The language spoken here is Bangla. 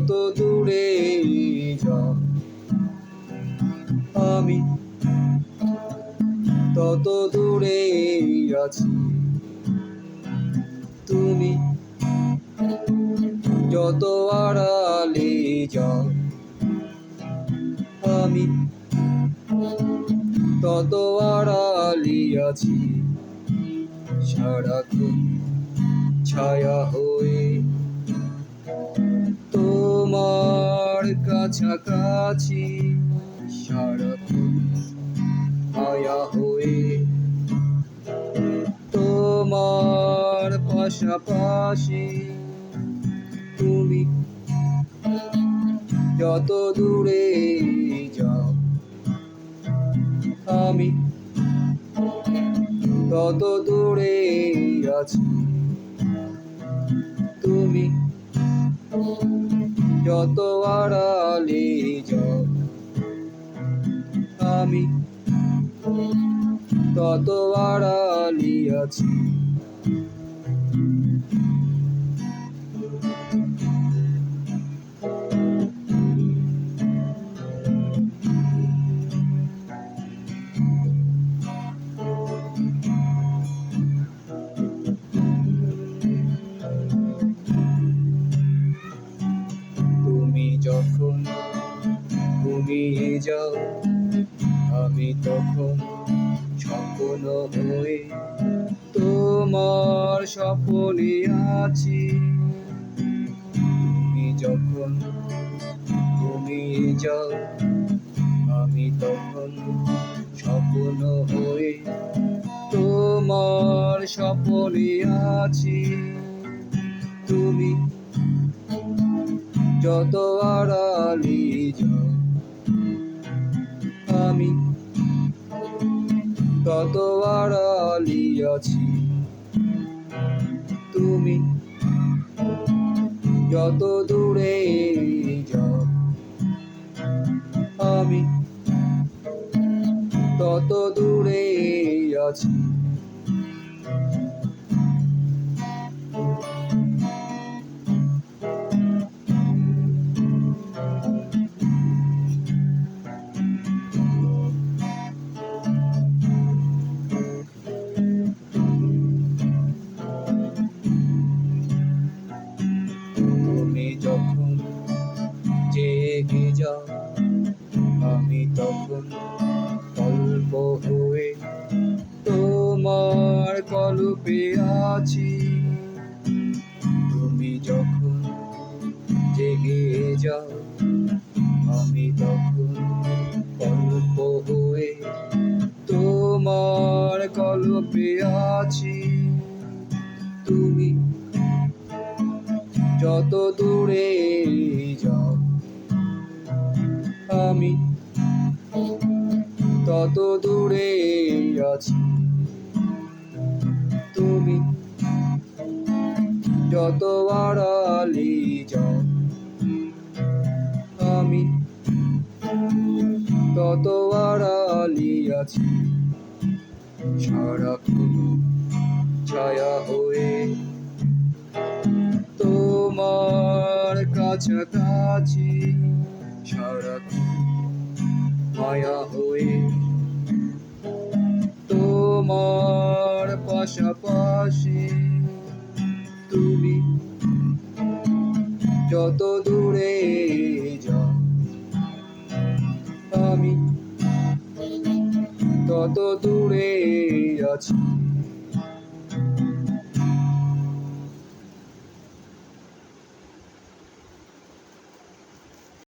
যত দূরে আমি তত দূরে আছি। তুমি যত আড়ালে যাও। আমি তত আড়ালে আছি। সারাক্ষণ ছায়া হয়ে কাছাকাছি সারাক্ষণ মায়া হয়ে তোমার পাশাপাশি তুমি যত দূরে যাও, আমি তত দূরে আছি। তুমি যত আড়ালে আমি তত আড়ালি আছি। যাও। আমি তখন স্বপ্ন হয়ে তোমার স্বপ্নে আছি। তুমি যখন ঘুমিয়ে যাও, আমি তখন স্বপ্ন হয়ে তোমার স্বপ্নে আছি। তুমি যত আড়ালে যাও তত আড়ালে আছি। তুমি যত দূরে যাও আমি তত দূরে আছি। আমি তখন অল্প হয়ে তোমার কল্পে আছি। তুমি যখন জেগে যাও, আমি তখন অল্প হয়ে তোমার কল্পে আছি। তুমি যত দূরে আমি তত দূরে আছি। তুমি যত আড়ালে যাও, আমি তত আড়ালে আছি। সারাক্ষণ ছায়া হয়ে তোমার কাছাকাছি। সারাক্ষণ মায়া হয়ে তোমার পাশাপাশি তুমি যত দূরে যাও আমি তত দূরে আছি।